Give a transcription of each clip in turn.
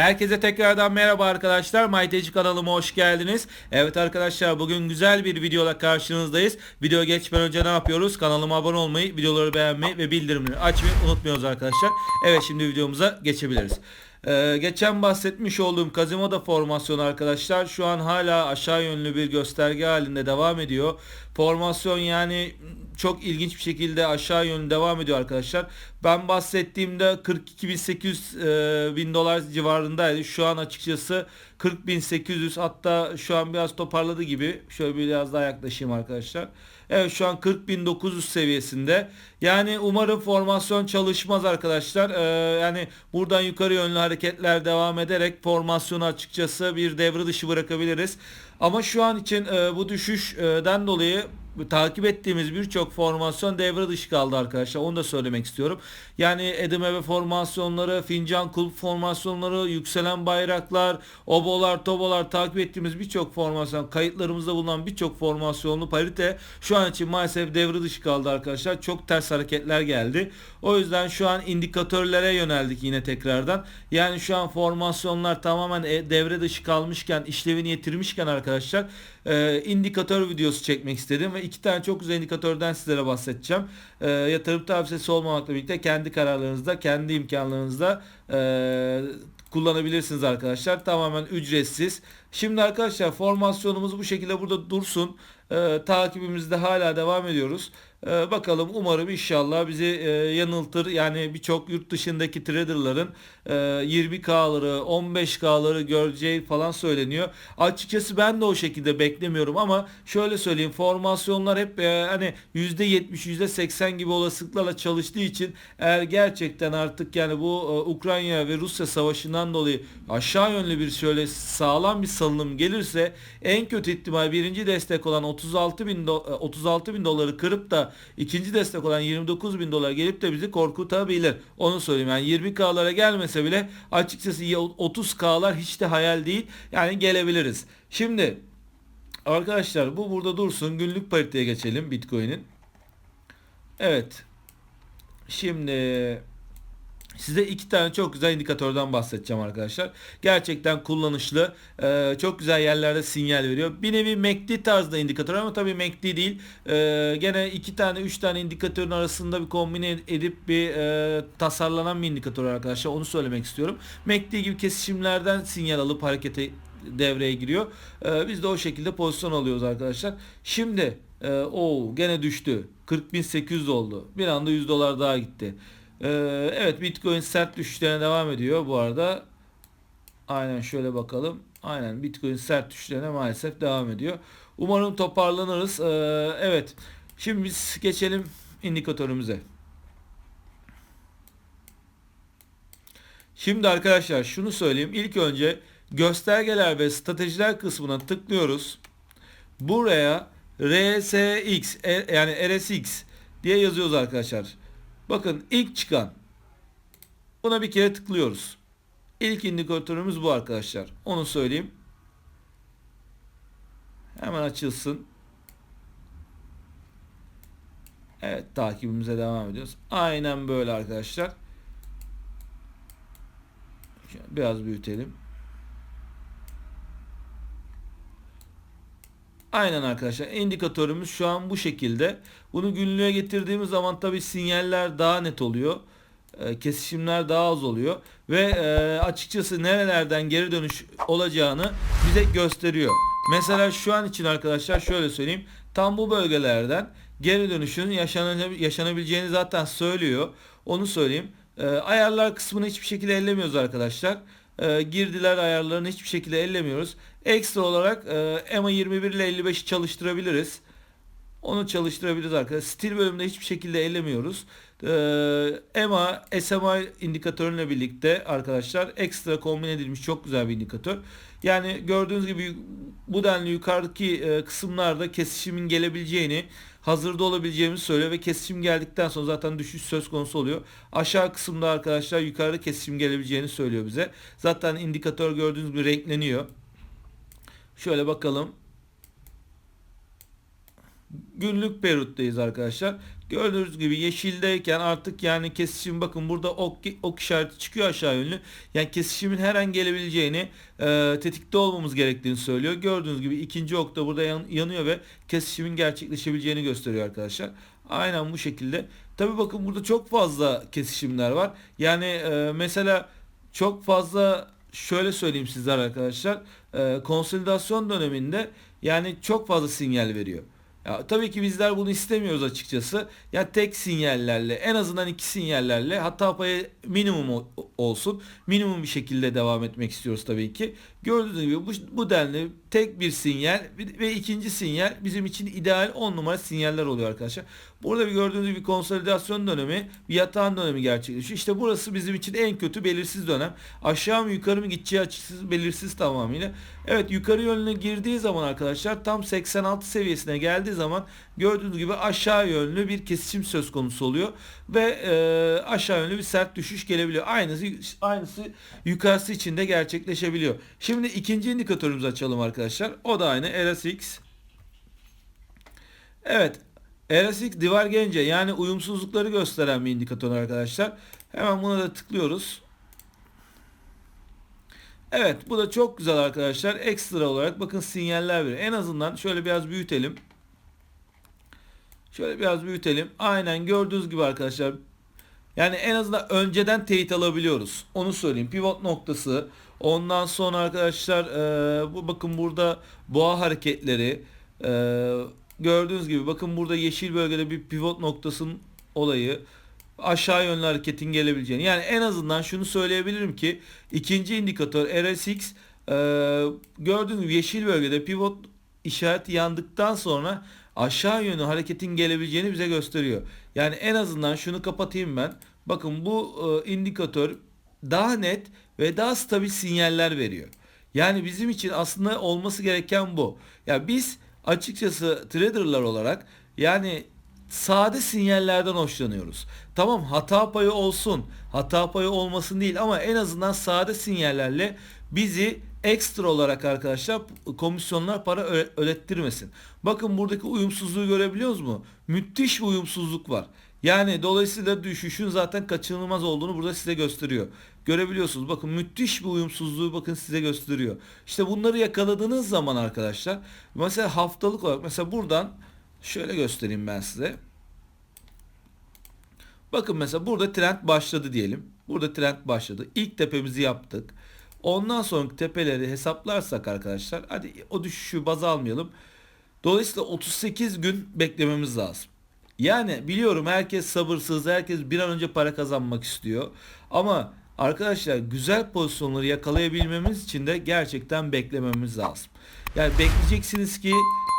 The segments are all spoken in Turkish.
Herkese tekrardan merhaba arkadaşlar. MyTeci kanalıma hoş geldiniz. Evet arkadaşlar bugün güzel bir videola karşınızdayız. Video geçmeden önce ne yapıyoruz? Kanalıma abone olmayı, videoları beğenmeyi ve bildirimleri açmayı unutmuyoruz arkadaşlar. Evet şimdi videomuza geçebiliriz. Ee, geçen bahsetmiş olduğum Kazimoda formasyonu arkadaşlar şu an hala aşağı yönlü bir gösterge halinde devam ediyor. Formasyon yani çok ilginç bir şekilde aşağı yönlü devam ediyor arkadaşlar. Ben bahsettiğimde 42.800 e, bin dolar civarındaydı. Şu an açıkçası 40.800 hatta şu an biraz toparladı gibi. Şöyle biraz daha yaklaşayım arkadaşlar. Evet şu an 40.900 seviyesinde. Yani umarım formasyon çalışmaz arkadaşlar. Ee, yani buradan yukarı yönlü hareketler devam ederek formasyonu açıkçası bir devre dışı bırakabiliriz. Ama şu an için e, bu düşüşten dolayı takip ettiğimiz birçok formasyon devre dışı kaldı arkadaşlar. Onu da söylemek istiyorum. Yani Edim Eve formasyonları, Fincan Kulüp formasyonları, yükselen bayraklar, obolar, tobolar takip ettiğimiz birçok formasyon, kayıtlarımızda bulunan birçok formasyonlu parite şu an için maalesef devre dışı kaldı arkadaşlar. Çok ters hareketler geldi. O yüzden şu an indikatörlere yöneldik yine tekrardan. Yani şu an formasyonlar tamamen e, devre dışı kalmışken, işlevini yitirmişken arkadaşlar e, indikatör videosu çekmek istedim ve iki tane çok güzel indikatörden sizlere bahsedeceğim. E, yatırım tavsiyesi olmamakla birlikte kendi kararlarınızda, kendi imkanlarınızda e, kullanabilirsiniz arkadaşlar. Tamamen ücretsiz. Şimdi arkadaşlar formasyonumuz bu şekilde burada dursun. E, takibimizde hala devam ediyoruz. E, bakalım umarım inşallah bizi e, yanıltır. Yani birçok yurt dışındaki traderların e, 20K'ları 15K'ları göreceği falan söyleniyor. Açıkçası ben de o şekilde beklemiyorum ama şöyle söyleyeyim formasyonlar hep e, hani %70 %80 gibi olasılıklarla çalıştığı için eğer gerçekten artık yani bu e, Ukrayna ve Rusya savaşından dolayı aşağı yönlü bir şöyle sağlam bir salınım gelirse en kötü ihtimal birinci destek olan 36 bin, do, 36 bin doları kırıp da ikinci destek olan 29 bin dolar gelip de bizi korkutabilir. Onu söyleyeyim yani 20K'lara gelmese bile açıkçası 30K'lar hiç de hayal değil. Yani gelebiliriz. Şimdi arkadaşlar bu burada dursun. Günlük pariteye geçelim Bitcoin'in. Evet. Şimdi Size iki tane çok güzel indikatörden bahsedeceğim arkadaşlar. Gerçekten kullanışlı. E, çok güzel yerlerde sinyal veriyor. Bir nevi MACD tarzda indikatör ama tabii MACD değil. E, gene iki tane üç tane indikatörün arasında bir kombine edip bir e, tasarlanan bir indikatör arkadaşlar. Onu söylemek istiyorum. MACD gibi kesişimlerden sinyal alıp harekete devreye giriyor. E, biz de o şekilde pozisyon alıyoruz arkadaşlar. Şimdi e, o gene düştü. 40.800 oldu. Bir anda 100 dolar daha gitti. Ee, evet Bitcoin sert düşüşlerine devam ediyor bu arada. Aynen şöyle bakalım. Aynen Bitcoin sert düşüşlerine maalesef devam ediyor. Umarım toparlanırız. Ee, evet. Şimdi biz geçelim indikatörümüze. Şimdi arkadaşlar şunu söyleyeyim. İlk önce göstergeler ve stratejiler kısmına tıklıyoruz. Buraya RSX e, yani RSX diye yazıyoruz arkadaşlar. Bakın ilk çıkan. Buna bir kere tıklıyoruz. İlk indikatörümüz bu arkadaşlar. Onu söyleyeyim. Hemen açılsın. Evet takibimize devam ediyoruz. Aynen böyle arkadaşlar. Biraz büyütelim. Aynen arkadaşlar indikatörümüz şu an bu şekilde. Bunu günlüğe getirdiğimiz zaman tabi sinyaller daha net oluyor. E, kesişimler daha az oluyor. Ve e, açıkçası nerelerden geri dönüş olacağını bize gösteriyor. Mesela şu an için arkadaşlar şöyle söyleyeyim. Tam bu bölgelerden geri dönüşün yaşanabileceğini zaten söylüyor. Onu söyleyeyim. E, ayarlar kısmını hiçbir şekilde ellemiyoruz arkadaşlar e, girdiler ayarlarını hiçbir şekilde ellemiyoruz. Ekstra olarak e, EMA 21 ile 55'i çalıştırabiliriz. Onu çalıştırabiliriz arkadaşlar. Stil bölümünde hiçbir şekilde ellemiyoruz. Ee, EMA, SMI indikatörüyle birlikte arkadaşlar ekstra kombin edilmiş çok güzel bir indikatör. Yani gördüğünüz gibi bu denli yukarıdaki e, kısımlarda kesişimin gelebileceğini hazırda olabileceğimizi söylüyor ve kesişim geldikten sonra zaten düşüş söz konusu oluyor. Aşağı kısımda arkadaşlar yukarıda kesişim gelebileceğini söylüyor bize. Zaten indikatör gördüğünüz gibi renkleniyor. Şöyle bakalım. günlük periyottayız arkadaşlar. Gördüğünüz gibi yeşildeyken artık yani kesişim bakın burada ok, ok işareti çıkıyor aşağı yönlü. Yani kesişimin her an gelebileceğini e, tetikte olmamız gerektiğini söylüyor. Gördüğünüz gibi ikinci ok da burada yan, yanıyor ve kesişimin gerçekleşebileceğini gösteriyor arkadaşlar. Aynen bu şekilde. Tabi bakın burada çok fazla kesişimler var. Yani e, mesela çok fazla şöyle söyleyeyim sizler arkadaşlar. E, konsolidasyon döneminde yani çok fazla sinyal veriyor. Ya, tabii ki bizler bunu istemiyoruz açıkçası. Ya tek sinyallerle en azından iki sinyallerle hata payı minimum olsun. Minimum bir şekilde devam etmek istiyoruz tabii ki. Gördüğünüz gibi bu, bu denli tek bir sinyal ve ikinci sinyal bizim için ideal 10 numara sinyaller oluyor arkadaşlar. Burada bir gördüğünüz gibi konsolidasyon dönemi, bir yatağın dönemi gerçekleşiyor. İşte burası bizim için en kötü belirsiz dönem. Aşağı mı yukarı mı gideceği açıkçası belirsiz tamamıyla. Evet yukarı yönüne girdiği zaman arkadaşlar tam 86 seviyesine geldiği zaman gördüğünüz gibi aşağı yönlü bir kesişim söz konusu oluyor ve e, aşağı yönlü bir sert düşüş gelebiliyor. Aynısı aynısı yukarısı için de gerçekleşebiliyor. Şimdi ikinci indikatörümüzü açalım arkadaşlar. O da aynı RSX. Evet. RSX divergence yani uyumsuzlukları gösteren bir indikatör arkadaşlar. Hemen buna da tıklıyoruz. Evet bu da çok güzel arkadaşlar. Ekstra olarak bakın sinyaller veriyor. En azından şöyle biraz büyütelim. Şöyle biraz büyütelim. Aynen gördüğünüz gibi arkadaşlar. Yani en azından önceden teyit alabiliyoruz. Onu söyleyeyim. Pivot noktası. Ondan sonra arkadaşlar e, bu bakın burada boğa hareketleri. E, gördüğünüz gibi bakın burada yeşil bölgede bir pivot noktasının olayı aşağı yönlü hareketin gelebileceğini. Yani en azından şunu söyleyebilirim ki ikinci indikatör RSX e, gördüğünüz gibi yeşil bölgede pivot işareti yandıktan sonra aşağı yönlü hareketin gelebileceğini bize gösteriyor. Yani en azından şunu kapatayım ben. Bakın bu e, indikatör daha net ve daha stabil sinyaller veriyor. Yani bizim için aslında olması gereken bu. Ya yani biz açıkçası traderlar olarak yani sade sinyallerden hoşlanıyoruz. Tamam hata payı olsun, hata payı olmasın değil ama en azından sade sinyallerle bizi ekstra olarak arkadaşlar komisyonlar para ödettirmesin. Bakın buradaki uyumsuzluğu görebiliyoruz mu? Müthiş bir uyumsuzluk var. Yani dolayısıyla düşüşün zaten kaçınılmaz olduğunu burada size gösteriyor. Görebiliyorsunuz. Bakın müthiş bir uyumsuzluğu bakın size gösteriyor. İşte bunları yakaladığınız zaman arkadaşlar mesela haftalık olarak mesela buradan şöyle göstereyim ben size. Bakın mesela burada trend başladı diyelim. Burada trend başladı. İlk tepemizi yaptık. Ondan sonraki tepeleri hesaplarsak arkadaşlar hadi o düşüşü baz almayalım. Dolayısıyla 38 gün beklememiz lazım. Yani biliyorum herkes sabırsız, herkes bir an önce para kazanmak istiyor. Ama arkadaşlar güzel pozisyonları yakalayabilmemiz için de gerçekten beklememiz lazım. Yani bekleyeceksiniz ki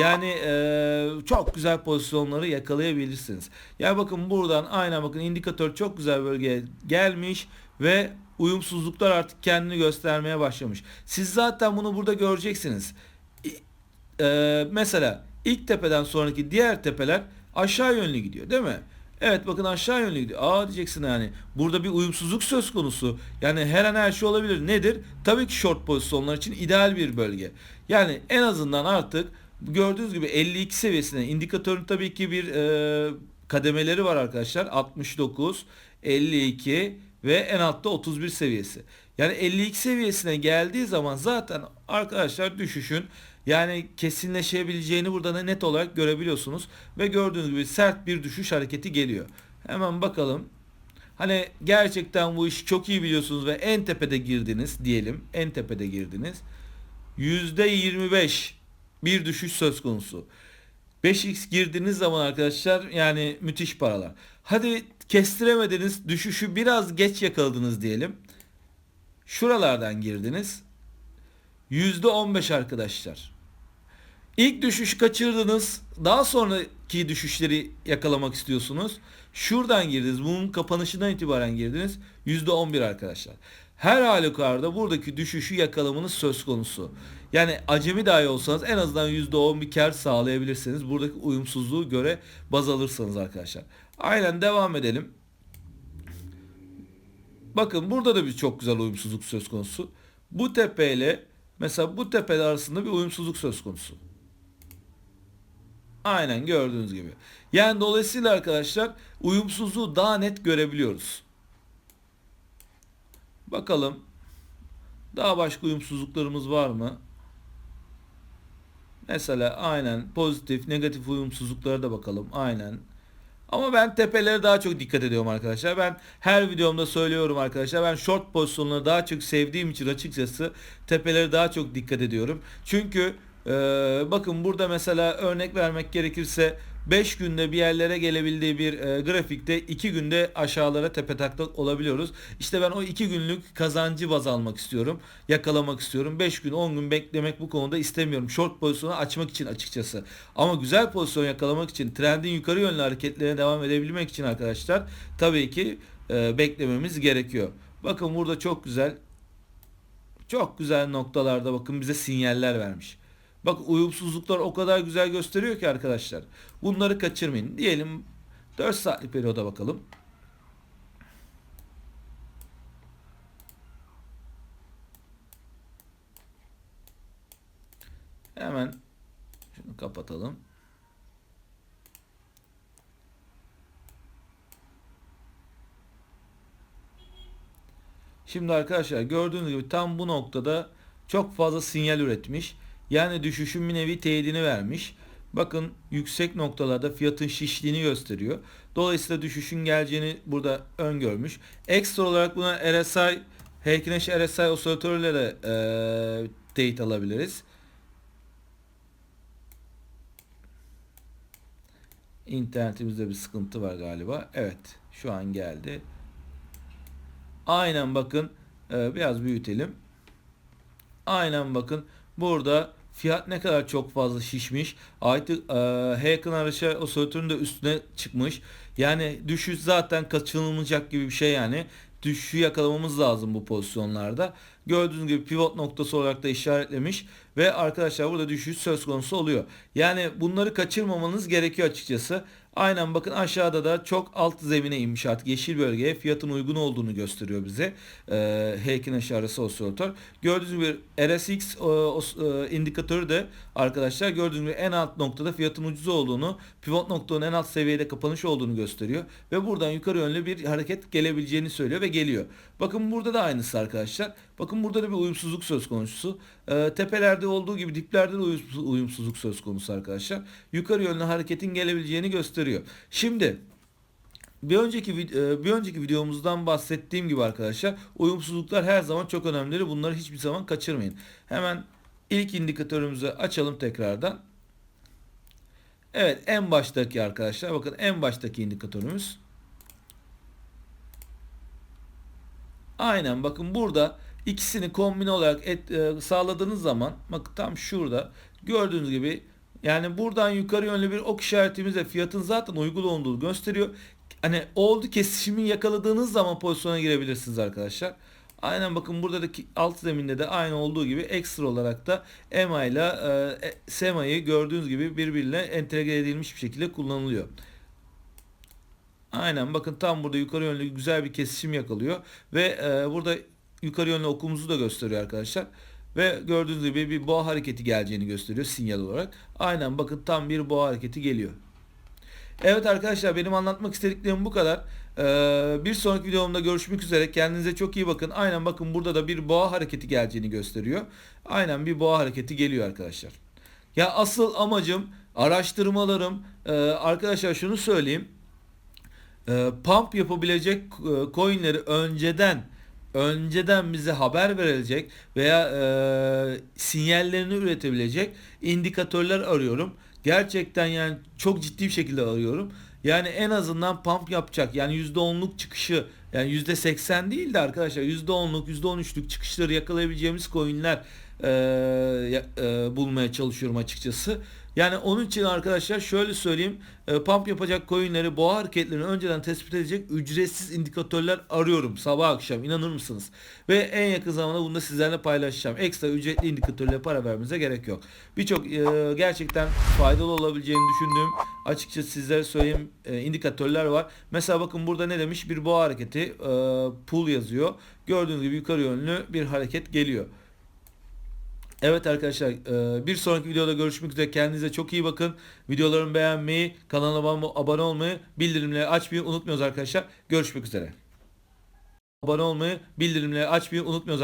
yani e, çok güzel pozisyonları yakalayabilirsiniz. Yani bakın buradan aynen bakın indikatör çok güzel bölgeye gelmiş ve uyumsuzluklar artık kendini göstermeye başlamış. Siz zaten bunu burada göreceksiniz. E, mesela ilk tepeden sonraki diğer tepeler aşağı yönlü gidiyor değil mi? Evet bakın aşağı yönlü gidiyor. Aa diyeceksin yani. Burada bir uyumsuzluk söz konusu. Yani her an her şey olabilir. Nedir? Tabii ki short pozisyonlar için ideal bir bölge. Yani en azından artık gördüğünüz gibi 52 seviyesine indikatörün tabii ki bir e, kademeleri var arkadaşlar. 69, 52 ve en altta 31 seviyesi. Yani 52 seviyesine geldiği zaman zaten arkadaşlar düşüşün yani kesinleşebileceğini burada net olarak görebiliyorsunuz. Ve gördüğünüz gibi sert bir düşüş hareketi geliyor. Hemen bakalım. Hani gerçekten bu işi çok iyi biliyorsunuz ve en tepede girdiniz diyelim. En tepede girdiniz. %25 bir düşüş söz konusu. 5x girdiğiniz zaman arkadaşlar yani müthiş paralar. Hadi kestiremediniz düşüşü biraz geç yakaladınız diyelim. Şuralardan girdiniz. %15 arkadaşlar. İlk düşüş kaçırdınız. Daha sonraki düşüşleri yakalamak istiyorsunuz. Şuradan girdiniz. Bunun kapanışından itibaren girdiniz. %11 arkadaşlar. Her halükarda buradaki düşüşü yakalamanız söz konusu. Yani acemi dahi olsanız en azından %10 bir kar sağlayabilirsiniz. Buradaki uyumsuzluğu göre baz alırsanız arkadaşlar. Aynen devam edelim. Bakın burada da bir çok güzel uyumsuzluk söz konusu. Bu tepeyle mesela bu tepe arasında bir uyumsuzluk söz konusu. Aynen gördüğünüz gibi. Yani dolayısıyla arkadaşlar uyumsuzluğu daha net görebiliyoruz. Bakalım daha başka uyumsuzluklarımız var mı? Mesela aynen pozitif, negatif uyumsuzluklara da bakalım. Aynen. Ama ben tepelere daha çok dikkat ediyorum arkadaşlar. Ben her videomda söylüyorum arkadaşlar. Ben short pozisyonları daha çok sevdiğim için açıkçası tepelere daha çok dikkat ediyorum. Çünkü e, bakın burada mesela örnek vermek gerekirse 5 günde bir yerlere gelebildiği bir e, grafikte 2 günde aşağılara tepe taklak olabiliyoruz. İşte ben o 2 günlük kazancı baz almak istiyorum. Yakalamak istiyorum. 5 gün 10 gün beklemek bu konuda istemiyorum. Short pozisyonu açmak için açıkçası. Ama güzel pozisyon yakalamak için trendin yukarı yönlü hareketlerine devam edebilmek için arkadaşlar tabii ki e, beklememiz gerekiyor. Bakın burada çok güzel çok güzel noktalarda bakın bize sinyaller vermiş. Bak uyumsuzluklar o kadar güzel gösteriyor ki arkadaşlar. Bunları kaçırmayın. Diyelim 4 saatlik periyoda bakalım. Hemen şunu kapatalım. Şimdi arkadaşlar gördüğünüz gibi tam bu noktada çok fazla sinyal üretmiş. Yani düşüşün bir nevi teyidini vermiş. Bakın yüksek noktalarda fiyatın şiştiğini gösteriyor. Dolayısıyla düşüşün geleceğini burada öngörmüş. Ekstra olarak buna RSI, Heykineş RSI osilatörüyle de e, teyit alabiliriz. İnternetimizde bir sıkıntı var galiba. Evet şu an geldi. Aynen bakın e, biraz büyütelim. Aynen bakın burada fiyat ne kadar çok fazla şişmiş. Artık e, Haken Araşa osilatörün de üstüne çıkmış. Yani düşüş zaten kaçınılmayacak gibi bir şey yani. Düşüşü yakalamamız lazım bu pozisyonlarda. Gördüğünüz gibi pivot noktası olarak da işaretlemiş ve arkadaşlar burada düşüş söz konusu oluyor. Yani bunları kaçırmamanız gerekiyor açıkçası. Aynen bakın aşağıda da çok alt zemine inmiş artık yeşil bölgeye fiyatın uygun olduğunu gösteriyor bize. Ee, Heykin aşağısı osilatör. Gördüğünüz gibi RSX o, e, indikatörü de arkadaşlar gördüğünüz gibi en alt noktada fiyatın ucuz olduğunu, pivot noktanın en alt seviyede kapanış olduğunu gösteriyor. Ve buradan yukarı yönlü bir hareket gelebileceğini söylüyor ve geliyor. Bakın burada da aynısı arkadaşlar. Bakın burada da bir uyumsuzluk söz konusu. Ee, tepelerde olduğu gibi diplerde de uyumsuzluk söz konusu arkadaşlar. Yukarı yönlü hareketin gelebileceğini gösteriyor. Şimdi bir önceki e, bir önceki videomuzdan bahsettiğim gibi arkadaşlar uyumsuzluklar her zaman çok önemlidir. Bunları hiçbir zaman kaçırmayın. Hemen ilk indikatörümüzü açalım tekrardan. Evet en baştaki arkadaşlar bakın en baştaki indikatörümüz. Aynen bakın burada ikisini kombine olarak et, e, sağladığınız zaman bakın tam şurada gördüğünüz gibi yani buradan yukarı yönlü bir ok işaretimizle fiyatın zaten uygun olduğunu gösteriyor. Hani oldu kesişimi yakaladığınız zaman pozisyona girebilirsiniz arkadaşlar. Aynen bakın buradaki alt zeminde de aynı olduğu gibi ekstra olarak da EMA ile e, SEMA'yı gördüğünüz gibi birbirine entegre edilmiş bir şekilde kullanılıyor. Aynen bakın tam burada yukarı yönlü güzel bir kesişim yakalıyor ve e, burada yukarı yönlü okumuzu da gösteriyor arkadaşlar. Ve gördüğünüz gibi bir boğa hareketi geleceğini gösteriyor sinyal olarak. Aynen bakın tam bir boğa hareketi geliyor. Evet arkadaşlar benim anlatmak istediklerim bu kadar. Ee, bir sonraki videomda görüşmek üzere. Kendinize çok iyi bakın. Aynen bakın burada da bir boğa hareketi geleceğini gösteriyor. Aynen bir boğa hareketi geliyor arkadaşlar. Ya asıl amacım araştırmalarım e, arkadaşlar şunu söyleyeyim. E, pump yapabilecek e, coinleri önceden önceden bize haber verilecek veya e, sinyallerini üretebilecek indikatörler arıyorum. Gerçekten yani çok ciddi bir şekilde arıyorum. Yani en azından pump yapacak. Yani %10'luk çıkışı yani %80 değil de arkadaşlar %10'luk %13'lük çıkışları yakalayabileceğimiz coinler e, e, bulmaya çalışıyorum açıkçası. Yani onun için arkadaşlar şöyle söyleyeyim. E, pump yapacak coinleri boğa hareketlerini önceden tespit edecek ücretsiz indikatörler arıyorum sabah akşam inanır mısınız? Ve en yakın zamanda bunu da sizlerle paylaşacağım. Ekstra ücretli indikatörle para vermenize gerek yok. Birçok e, gerçekten faydalı olabileceğini düşündüğüm açıkçası sizlere söyleyeyim e, indikatörler var. Mesela bakın burada ne demiş? Bir boğa hareketi e, pull yazıyor. Gördüğünüz gibi yukarı yönlü bir hareket geliyor. Evet arkadaşlar e, bir sonraki videoda görüşmek üzere. Kendinize çok iyi bakın. Videolarımı beğenmeyi, kanalıma abone olmayı, bildirimleri açmayı unutmuyoruz arkadaşlar. Görüşmek üzere. Abone olmayı, bildirimleri açmayı unutmuyoruz.